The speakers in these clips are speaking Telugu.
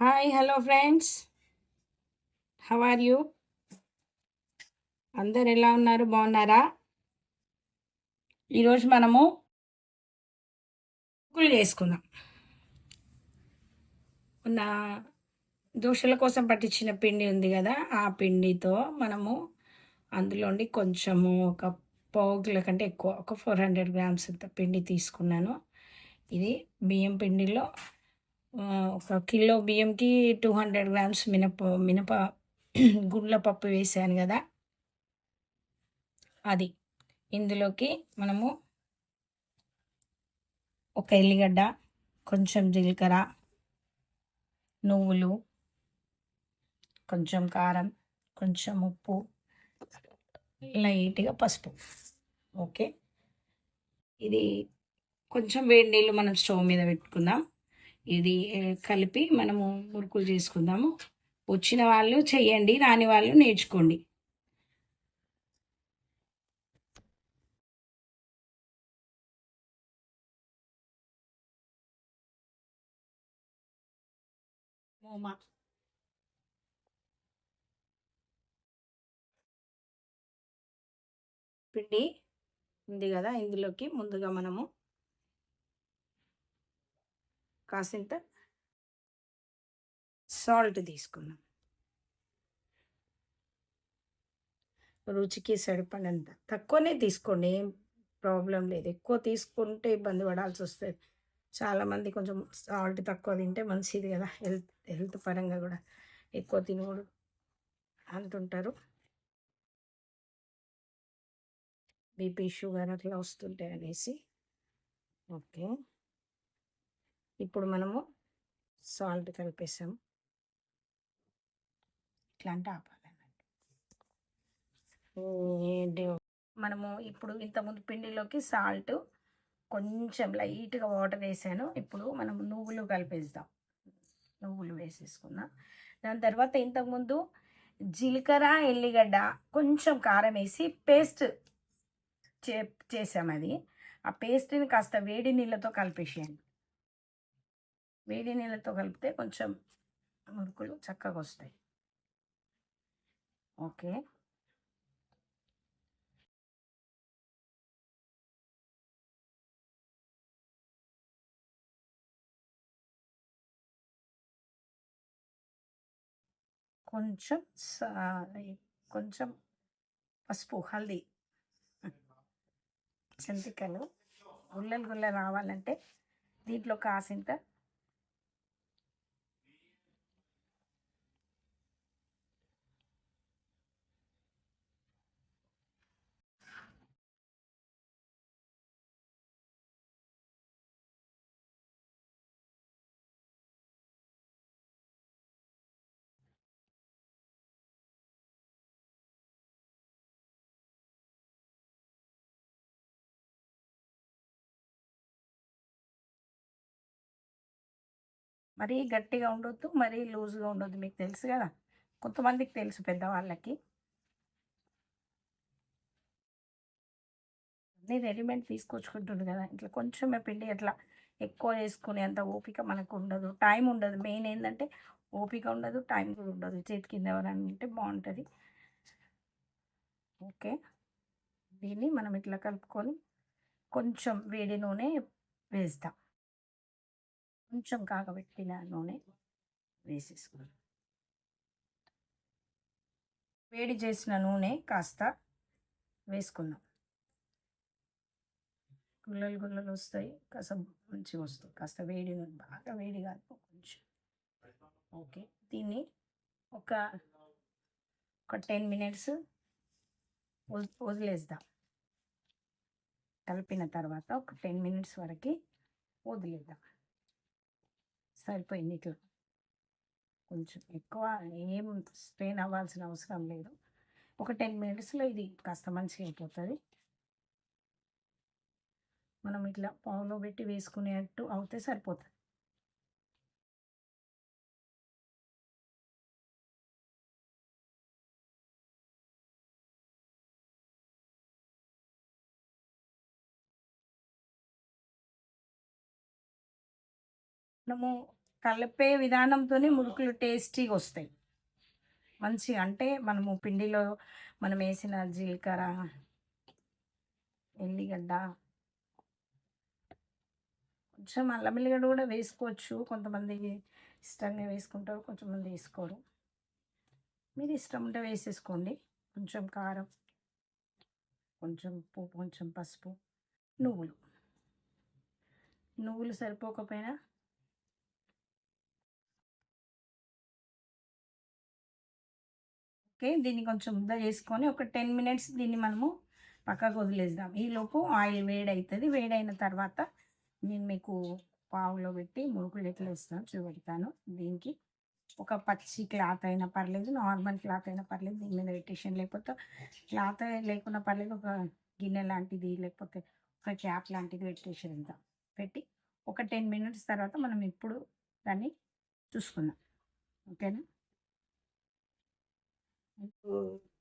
Hi hello friends how are you అందరు ఎలా ఉన్నారు? బాగున్నారా? ఈరోజు మనము మురుకులు చేసుకుందాం. నా దోశల కోసం పట్టించిన పిండి ఉంది కదా ఆ పిండితో మనము అందులోండి కొంచెము ఒక పావు కిలో కంటే ఎక్కువ ఒక ఫోర్ హండ్రెడ్ గ్రామ్స్ పిండి తీసుకున్నాను. ఇది బియ్యం పిండిలో ఒక కిలో బియ్యంకి టూ హండ్రెడ్ గ్రామ్స్ మినప మినప గుండ్ల పప్పు వేసాను కదా. అది ఇందులోకి మనము ఒక ఎల్లిగడ్డ కొంచెం జీలకర్ర నువ్వులు కొంచెం కారం కొంచెం ఉప్పు లైట్గా పసుపు. ఓకే? ఇది కొంచెం వేడి నీళ్ళు మనం స్టవ్ మీద పెట్టుకుందాం. ఇది కలిపి మనము మురుకులు చేసుకుందాము. వచ్చిన వాళ్ళు చెయ్యండి రాని వాళ్ళు నేర్చుకోండి. మోమా. పిండి ఉంది కదా ఇందులోకి ముందుగా మనము కాసింత సాల్ట్ తీసుకున్నాం రుచికి సరిపడినంత తక్కువనే తీసుకోండి ఏం ప్రాబ్లం లేదు. ఎక్కువ తీసుకుంటే ఇబ్బంది పడాల్సి వస్తుంది. చాలామంది కొంచెం సాల్ట్ తక్కువ తింటే మంచిది కదా హెల్త్ హెల్త్ పరంగా కూడా. ఎక్కువ తినకూడదు అంటుంటారు. బీపీ షుగర్ అట్లా వస్తుంటాయి అనేసి. ఓకే. ఇప్పుడు మనము సాల్ట్ కలిపేసాము. ఇట్లా అంటే ఆపాలన్నట్టు మనము ఇప్పుడు ఇంతకుముందు పిండిలోకి సాల్ట్ కొంచెం లైట్గా వాటర్ వేసాను. ఇప్పుడు మనం నువ్వులు కలిపేద్దాం. నువ్వులు వేసేసుకుందాం. దాని తర్వాత ఇంతకుముందు జీలకర్ర ఎల్లిగడ్డ కొంచెం కారం వేసి పేస్ట్ చే చేసాం అది ఆ పేస్ట్ని కాస్త వేడి నీళ్ళతో కలిపేసేయండి. వేడి నీళ్ళతో కలిపితే కొంచెం మురుకులు చక్కగా వస్తాయి. ఓకే. కొంచెం సా- కొంచెం పసుపు హల్దీ. చింతికలు గుల్లలు గుల్ల రావాలంటే దీంట్లో కాసింత మరీ గట్టిగా ఉండొద్దు మరీ లూజ్గా ఉండొద్దు మీకు తెలుసు కదా. కొంతమందికి తెలుసు పెద్దవాళ్ళకి. అన్నీ రెడీమేడ్ తీసుకొచ్చుకుంటుంది కదా. ఇట్లా కొంచెమే పిండి అట్లా ఎక్కువ వేసుకునే అంత ఓపిక మనకు ఉండదు. టైం ఉండదు. మెయిన్ ఏంటంటే ఓపిక ఉండదు టైం కూడా ఉండదు. చేతి కింద ఎవరైనా ఉంటే బాగుంటుంది. ఓకే. దీన్ని మనం ఇట్లా కలుపుకొని కొంచెం వేడి నూనె వేస్తాం. కొంచెం కాగబెట్టిన నూనె వేసేసుకున్నాం వేడి చేసిన నూనె కాస్త వేసుకుందాం గుల్లలు గుల్లలు వస్తాయి కాస్త మంచిగా వస్తాయి కాస్త వేడి నూనె బాగా వేడి కాదు కొంచెం. ఓకే దీన్ని ఒక ఒక టెన్ మినిట్స్ వదిలేద్దాం. కలిపిన తర్వాత ఒక టెన్ మినిట్స్ వరకు వదిలేద్దాం. సరిపోయింది ఇట్లా కొంచెం ఎక్కువ ఏం స్ట్రెయిన్ అవ్వాల్సిన అవసరం లేదు. ఒక టెన్ మినిట్స్లో ఇది కాస్త మంచిగా అయిపోతుంది. మనం ఇట్లా పావులో పెట్టి వేసుకునేట్టు అవుతే సరిపోతుంది. మనము కలిపే విధానంతోనే మురుకులు టేస్టీగా వస్తాయి. మంచిగా అంటే మనము పిండిలో మనం వేసిన జీలకర్ర ఎల్లిగడ్డ కొంచెం అల్లం ఎల్లిగడ్డ కూడా వేసుకోవచ్చు. కొంతమంది ఇష్టంగా వేసుకుంటారు కొంతమంది వేసుకోరు. మీరు ఇష్టం ఉంటే వేసేసుకోండి. కొంచెం కారం కొంచెం ఉప్పు కొంచెం పసుపు నువ్వులు. నువ్వులు సరిపోకపోయినా ఓకే దీన్ని కొంచెం ముద్ద చేసుకొని ఒక టెన్ మినిట్స్ దీన్ని మనము పక్కకు వదిలేద్దాం. ఈలోపు ఆయిల్ వేడి అవుతుంది వేడైన తర్వాత నేను మీకు పావులో పెట్టి మురుకులు ఎట్లా వేస్తాను చూపెడతాను. దీనికి ఒక పచ్చి క్లాత్ అయినా పర్లేదు నార్మల్ క్లాత్ అయినా పర్లేదు దీని మీద పెట్టేసాను లేకపోతే క్లాత్ లేకున్నా పర్లేదు ఒక గిన్నె లాంటిది లేకపోతే ఒక క్యాప్ లాంటిది పెట్టేసేద్దాం పెట్టి ఒక టెన్ మినిట్స్ తర్వాత మనం ఇప్పుడు దాన్ని చూసుకుందాం. ఓకేనా?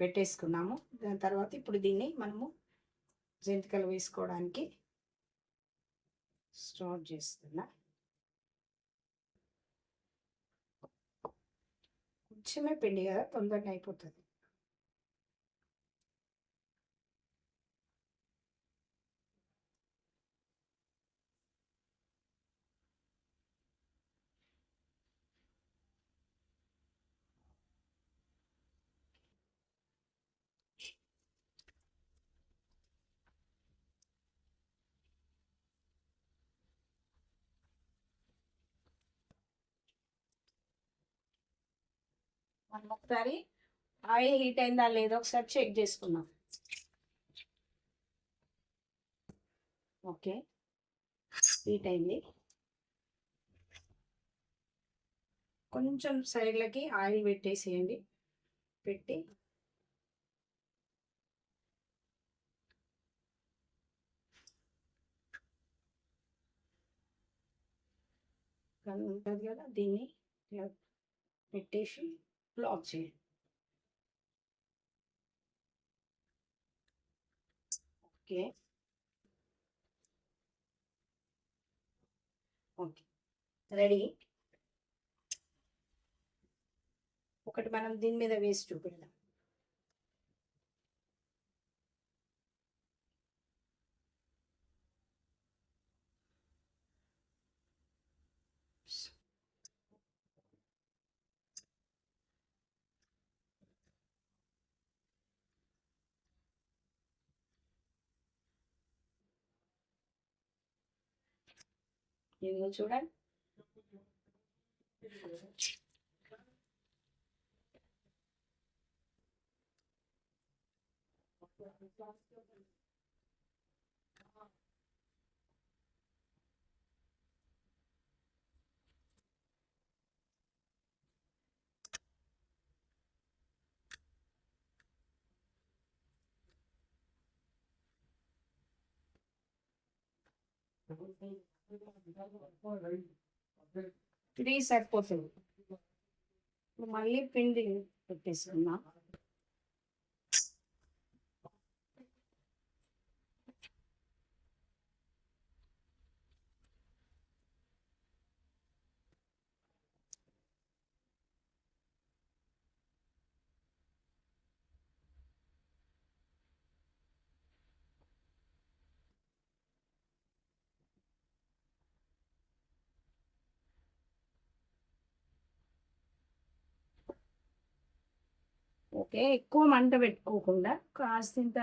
పెట్టేసుకున్నాము. దాని తర్వాత ఇప్పుడు దీన్ని మనము జంతికలు వేసుకోవడానికి స్టార్ట్ చేస్తున్నా. కొంచెమే పిండి కదా తొందరగా అయిపోతుంది. మనం ఒకసారి ఆయిల్ హీట్ అయిందా లేదో ఒకసారి చెక్ చేసుకుందాం. ఓకే. హీట్ అయింది. కొంచెం సైడ్లకి ఆయిల్ పెట్టేసేయండి. పెట్టి ఉంటుంది కదా దీన్ని పెట్టేసి బ్లాక్ చేయండి ఓకే ఓకే రెడీ ఒకటి మనం దీని మీద వేసి చూపెడదాం ఇదిగో చూడండి త్రీ సరిపోతుంది ఇప్పుడు మళ్ళీ పిండి పెట్టేసుకున్నా ఓకే. ఎక్కువ మంట పెట్టుకోకుండా కాసింత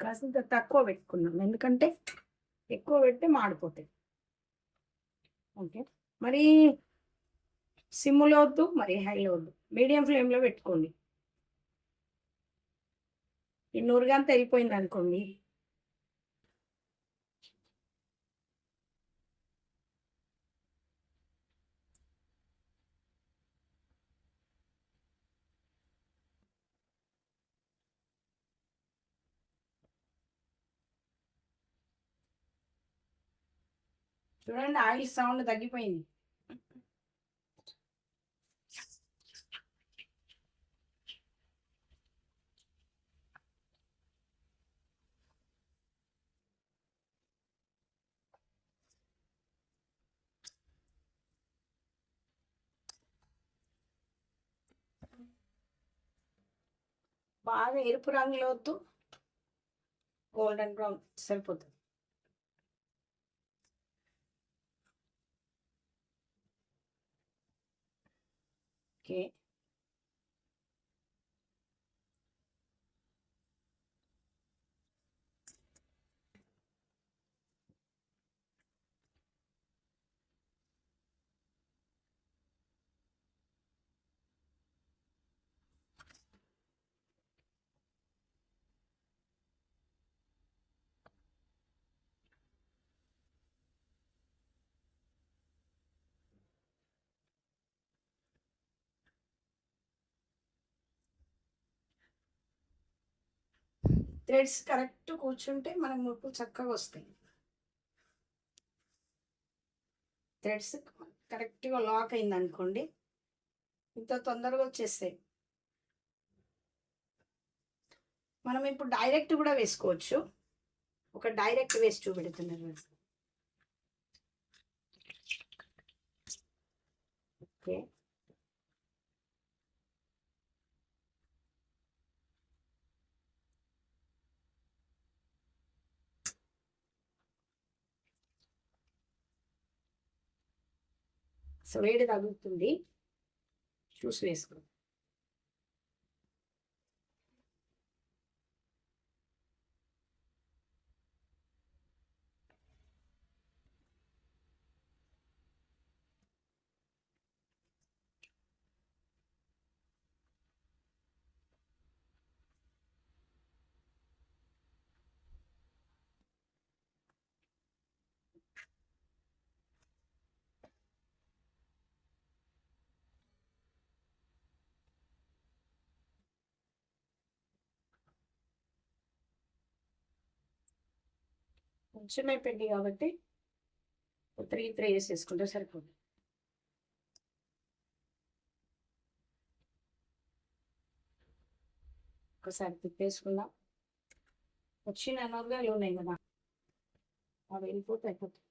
కాసింత తక్కువ పెట్టుకున్నాం. ఎందుకంటే ఎక్కువ పెడితే మాడిపోతాయి. ఓకే. మరి సిమ్లో వద్దు మరి హైలో వద్దు. మీడియం ఫ్లేమ్లో పెట్టుకోండి. ఈ నూరుగంత వెళ్ళిపోయింది అనుకోండి చూడండి ఆయిల్ సౌండ్ తగ్గిపోయింది. బాగా ఎరుపు రంగులో వద్దు. గోల్డెన్ బ్రౌన్ సరిపోతుంది. ఓకే థ్రెడ్స్ కరెక్ట్ కూర్చుంటే మనకు ముప్పులు చక్కగా వస్తాయి. థ్రెడ్స్ కరెక్ట్గా లాక్ అయింది అనుకోండి ఇంత తొందరగా వచ్చేస్తాయి. మనం ఇప్పుడు డైరెక్ట్ కూడా వేసుకోవచ్చు. ఒక డైరెక్ట్ వేసి చూపెడుతున్నారు ఓకే. వేడి తగ్గుతుంది చూసి వేసుకో. కొంచెం అయిపోయింది కాబట్టి త్రీ త్రీ వేసేసుకుంటే సరిపోతుంది ఒకసారి తిప్పేసుకుందాం వచ్చిన నొరగాలు కదా అవి వెళ్ళిపోతే అయిపోతుంది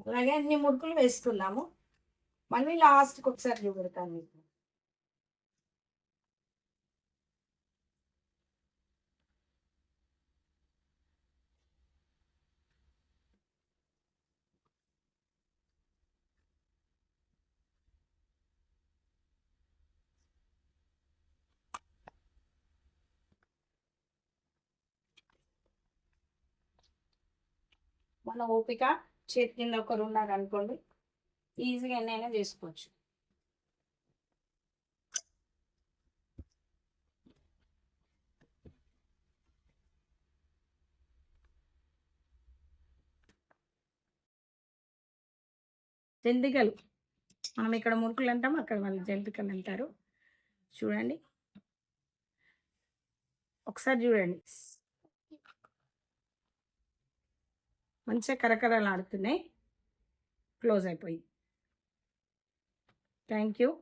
అలాగే అన్ని ముడుకులు వేసుకున్నాము మళ్ళీ లాస్ట్కి ఒకసారి చూపెడతాను మీకు. మన ఓపిక చేతి కింద ఒకరు ఉన్నారు అనుకోండి ఈజీగా ఎన్నైనా చేసుకోవచ్చు. జంతికలు. మనం ఇక్కడ మురుకులు అంటాం అక్కడ వాళ్ళు జంతికలు అంటారు. చూడండి. ఒకసారి చూడండి. మంచిగా కరకరలాడుతున్నాయి. క్లోజ్ అయిపోయి. Thank you.